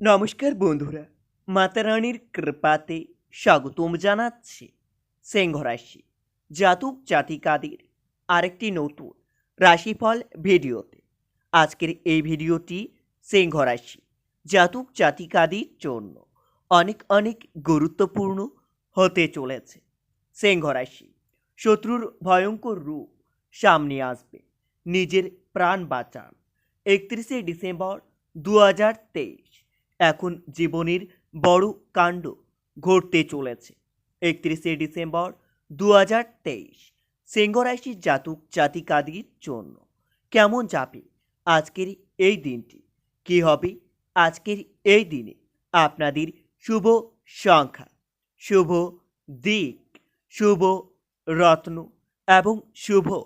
নমস্কার বন্ধুরা, মাতা রানীর কৃপাতে স্বাগতম জানাচ্ছি সিংহ রাশি জাতক জাতিকাদের আরেকটি নতুন রাশিফল ভিডিওতে। আজকের এই ভিডিওটি সিংহ রাশি জাতক জাতিকাদের জন্য অনেক অনেক গুরুত্বপূর্ণ হতে চলেছে। সিংহ রাশি শত্রুর ভয়ঙ্কর রূপ সামনে আসবে। নিজের প্রাণ বাঁচান। একত্রিশে ডিসেম্বর দু হাজার তেইশ। এখন জীবনের বড় কাণ্ড ঘটতে চলেছে। একত্রিশে ডিসেম্বর দু হাজার তেইশ সিংহরাশির জাতক জাতিকাদির জন্য। কেমন যাবে আজকের এই দিনটি? কি হবে আজকের এই দিনে? আপনাদের শুভ সংখ্যা, শুভ দিক, শুভ রত্ন এবং শুভ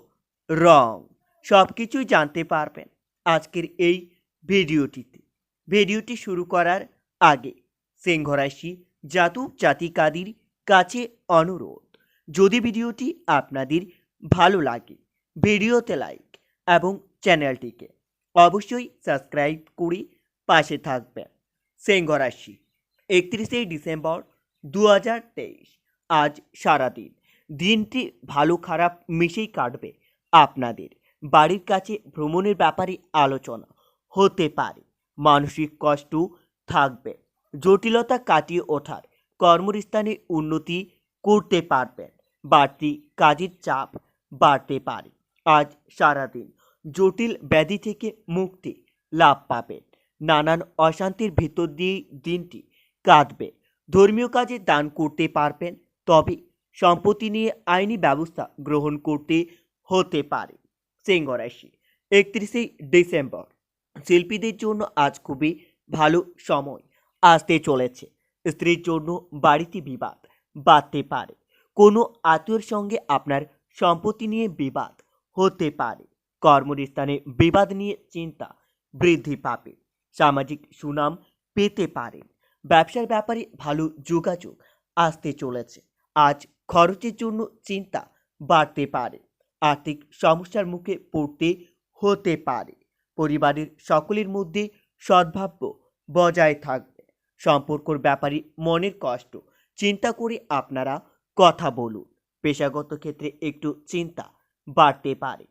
রং। সব কিছুই জানতে পারবেন আজকের এই ভিডিওটিতে। ভিডিওটি শুরু করার আগে সিংহরাশি জাতক, জাতিকাদির কাছে অনুরোধ, যদি ভিডিওটি আপনাদের ভালো লাগে, ভিডিওতে লাইক এবং চ্যানেলটিকে অবশ্যই সাবস্ক্রাইব করে পাশে থাকবেন। সিংহরাশি একত্রিশে ডিসেম্বর দু হাজার তেইশ, আজ সারাদিন দিনটি ভালো খারাপ মিশেই কাটবে। আপনাদের বাড়ির কাছে ভ্রমণের ব্যাপারে আলোচনা হতে পারে। মানসিক কষ্ট থাকবে। জটিলতা কাটিয়ে ওঠার কর্মস্থানে উন্নতি করতে পারবেন। বাড়তি কাজের চাপ বাড়তে পারে। আজ সারাদিন জটিল ব্যাধি থেকে মুক্তি লাভ পাবেন। নানান অশান্তির ভেতর দিয়ে দিনটি কাটবে। ধর্মীয় কাজে দান করতে পারবেন, তবে সম্পত্তি নিয়ে আইনি ব্যবস্থা গ্রহণ করতে হতে পারে। সিংহ রাশি, একত্রিশে ডিসেম্বর। শিল্পীদের জন্য আজ খুবই ভালো সময়। আসতে চলেছে। স্ত্রীর জন্য বাড়িতে বিবাদ। বাড়তে পারে। কোনো আত্মীয়র সঙ্গে আপনার সম্পত্তি নিয়ে বিবাদ হতে পারে। কর্মস্থানে বিবাদ নিয়ে চিন্তা বৃদ্ধি পাবে। সামাজিক সুনাম পেতে পারেন ব্যবসার ব্যাপারে ভালো যোগাযোগ আসতে চলেছে। আজ খরচের জন্য চিন্তা বাড়তে পারে। আর্থিক সমস্যার মুখে পড়তে হতে পারে। পরিবারের সকলের মধ্যে সদ্ভাব্য বজায় থাকবে। সম্পর্কর ব্যাপারে মনের কষ্ট। চিন্তা করে আপনারা কথা বলুন। পেশাগত ক্ষেত্রে একটু চিন্তা বাড়তে পারে।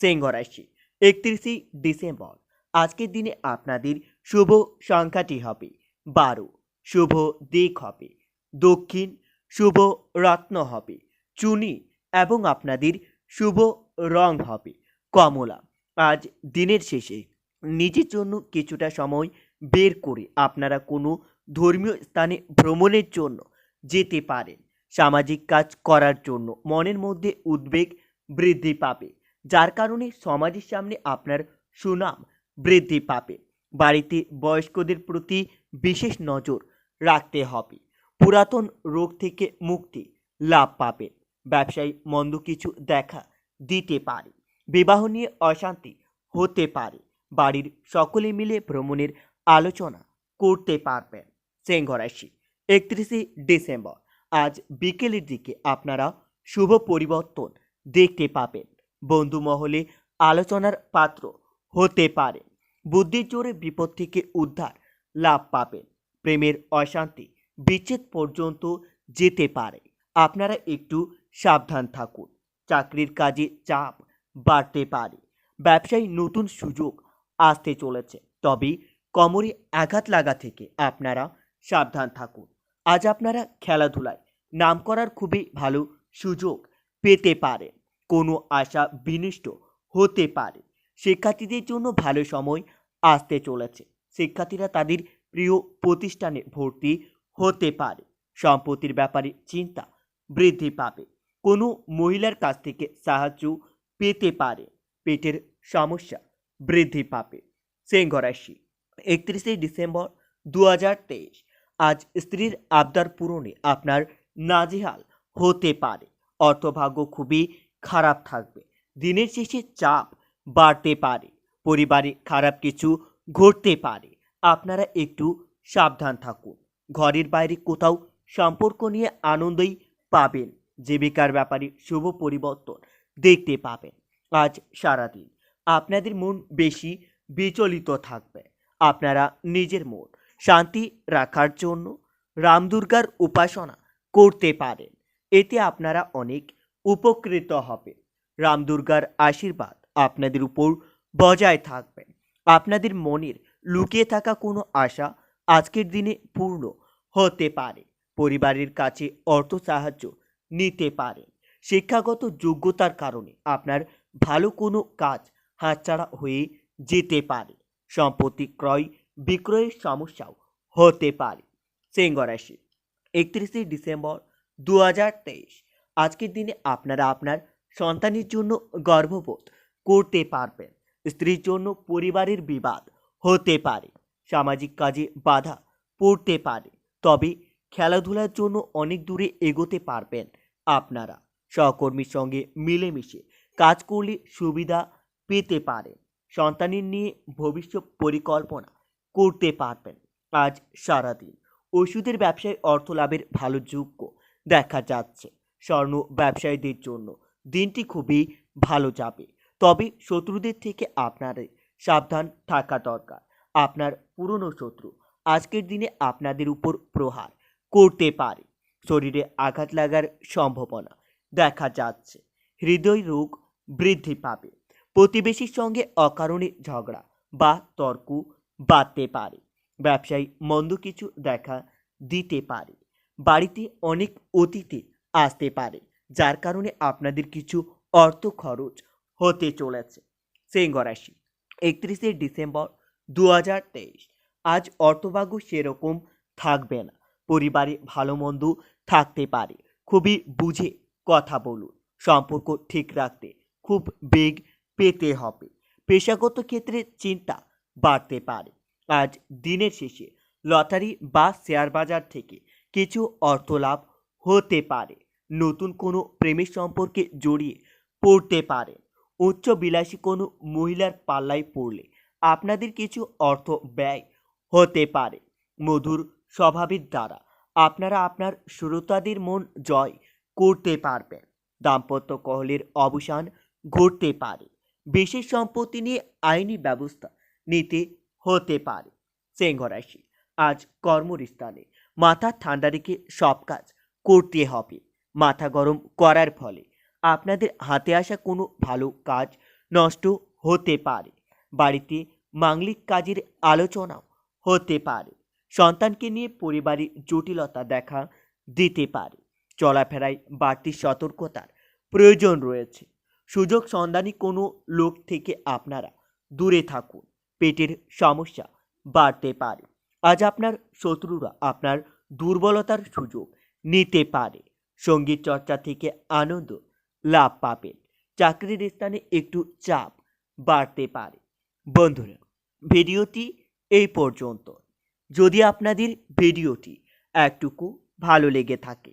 সিংহ রাশি, একত্রিশে ডিসেম্বর। আজকের দিনে আপনাদের শুভ সংখ্যাটি হবে বারো। শুভ দিক হবে। দক্ষিণ শুভ রত্ন হবে। চুনি এবং আপনাদের শুভ রং হবে। কমলা। আজ দিনের শেষে নিজের জন্য কিছুটা সময় বের করে আপনারা কোনো ধর্মীয় স্থানে ভ্রমণের জন্য যেতে পারেন। সামাজিক কাজ করার জন্য মনের মধ্যে উদ্বেগ বৃদ্ধি পাবে, যার কারণে সমাজের সামনে আপনার সুনাম বৃদ্ধি পাবে। বাড়িতে বয়স্কদের প্রতি বিশেষ নজর রাখতে হবে। পুরাতন রোগ থেকে মুক্তি লাভ পাবে ব্যবসায়ী মন্দ কিছু দেখা দিতে পারে। বিবাহ নিয়ে অশান্তি হতে পারে। বাড়ির সকলে মিলে ভ্রমণের আলোচনা করতে পারবেন সিংহ রাশি, একত্রিশে ডিসেম্বর। আজ বিকেলের দিকে আপনারা শুভ পরিবর্তন দেখতে পাবেন। বন্ধু মহলে আলোচনার পাত্র হতে পারেন বুদ্ধির জোরে বিপদ থেকে উদ্ধার লাভ পাবেন। প্রেমের অশান্তি বিচ্ছেদ পর্যন্ত যেতে পারে। আপনারা একটু সাবধান থাকুন। চাকরির কাজে চাপ বাড়তে পারে। ব্যবসায় নতুন সুযোগ আসতে চলেছে। তবে কোমরে আঘাত লাগা থেকে আপনারা সাবধান থাকুন। আজ আপনারা খেলাধুলায় নাম করার খুবই ভালো সুযোগ পেতে পারে কোনো আশা বিনিষ্ট হতে পারে। শিক্ষার্থীদের জন্য ভালো সময় আসতে চলেছে। শিক্ষার্থীরা তাদের প্রিয় প্রতিষ্ঠানে ভর্তি হতে পারে। সম্পত্তির ব্যাপারে চিন্তা বৃদ্ধি পাবে। কোনো মহিলার কাছ থেকে সাহায্য পেতে পারে। পেটের সমস্যা বৃদ্ধি পাবে। সিংহ রাশি, একত্রিশে ডিসেম্বর দু হাজার তেইশ। আজ স্ত্রীর আবদার পূরণে আপনার নাজেহাল হতে পারে। অর্থভাগ্য খুবই খারাপ থাকবে। দিনের শেষে চাপ বাড়তে পারে। পরিবারে খারাপ কিছু ঘটতে পারে। আপনারা একটু সাবধান থাকুন। ঘরের বাইরে কোথাও সম্পর্ক নিয়ে আনন্দই পাবেন। জীবিকার ব্যাপারে শুভ পরিবর্তন দেখতে পাবেন আজ সারাদিন আপনাদের মন বেশি বিচলিত থাকবে। আপনারা নিজের মন শান্তি রাখার জন্য রামদুর্গার উপাসনা করতে পারেন। এতে আপনারা অনেক উপকৃত হবে রামদুর্গার আশীর্বাদ আপনাদের উপর বজায় থাকবে। আপনাদের মনের লুকিয়ে থাকা কোনো আশা আজকের দিনে পূর্ণ হতে পারে। পরিবারের কাছে অর্থ সাহায্য নিতে পারেন। শিক্ষাগত যোগ্যতার কারণে আপনার ভালো কোনো কাজ হাতছাড়া হয়ে যেতে পারে। সম্পত্তি ক্রয়, বিক্রয়ের সমস্যাও হতে পারে। সিংহ রাশি, একত্রিশে ডিসেম্বর দু হাজার তেইশ। আজকের দিনে আপনারা আপনার সন্তানের জন্য গর্ববোধ করতে পারবেন। স্ত্রীর জন্য পরিবারের বিবাদ হতে পারে। সামাজিক কাজে বাধা পড়তে পারে। তবে খেলাধুলার জন্য অনেক দূরে এগোতে পারবেন আপনারা। সহকর্মীর সঙ্গে মিলেমিশে কাজ করলে সুবিধা পেতে পারেন সন্তানের নিয়ে ভবিষ্যৎ পরিকল্পনা করতে পারবেন আজ সারাদিন। ওষুধের ব্যবসায় অর্থ লাভের ভালো যোগ্য দেখা যাচ্ছে। স্বর্ণ ব্যবসায়ীদের জন্য দিনটি খুবই ভালো যাবে। তবে শত্রুদের থেকে আপনাদের সাবধান থাকা দরকার। আপনার পুরনো শত্রু আজকের দিনে আপনাদের উপর প্রহার করতে পারে। শরীরে আঘাত লাগার সম্ভাবনা দেখা যাচ্ছে। হৃদয় রোগ বৃদ্ধি পাবে। প্রতিবেশীর সঙ্গে অকারণে ঝগড়া বা তর্ক বাড়তে পারে। ব্যবসায়ী মন্দ কিছু দেখা দিতে পারে। বাড়িতে অনেক অতিথি আসতে পারে, যার কারণে আপনাদের কিছু অর্থ খরচ হতে চলেছে। সিংহ রাশি, একত্রিশে ডিসেম্বর দু হাজার তেইশ। আজ অর্থভাগ্য সেরকম থাকবে না। পরিবারে ভালো মন্দ থাকতে পারে। খুবই বুঝে কথা বলুন। সম্পর্ক ঠিক রাখতে খুব বেগ পেতে হবে। পেশাগত ক্ষেত্রে চিন্তা বাড়তে পারে। আজ দিনের শেষে লটারি বা শেয়ার বাজার থেকে কিছু অর্থ লাভ হতে পারে। নতুন কোনো প্রেমের সম্পর্কে জড়িয়ে পড়তে পারে। উচ্চ বিলাসী কোনো মহিলার পাল্লায় পড়লে আপনাদের কিছু অর্থ ব্যয় হতে পারে। মধুর স্বভাবের দ্বারা আপনারা আপনার শ্রোতাদের মন জয় করতে পারবেন। দাম্পত্য কহলের অবসান ঘটতে পারে। বিশেষ সম্পত্তি নিয়ে আইনি ব্যবস্থা নিতে হতে পারে। সিংহ রাশি, আজ কর্মস্থানে। মাথা ঠান্ডা রেখে সব কাজ করতে হবে। মাথা গরম করার ফলে আপনাদের হাতে আসা কোনো ভালো কাজ নষ্ট হতে পারে। বাড়িতে মাংলিক কাজের আলোচনাও হতে পারে। সন্তানকে নিয়ে পরিবারে জটিলতা দেখা দিতে পারে। চলাফেরায় বাড়তি সতর্কতার প্রয়োজন রয়েছে। সুযোগ সন্ধানী কোনো লোক থেকে আপনারা দূরে থাকুন। পেটের সমস্যা বাড়তে পারে। আজ আপনার শত্রুরা আপনার দুর্বলতার সুযোগ নিতে পারে। সংগীত চর্চা থেকে আনন্দ লাভ পাবেন। চাকরির স্থানে একটু চাপ বাড়তে পারে। বন্ধুরা, ভিডিওটি এই পর্যন্ত যদি আপনাদের ভিডিওটি একটুকু ভালো লেগে থাকে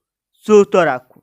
সুস্থ রাখুন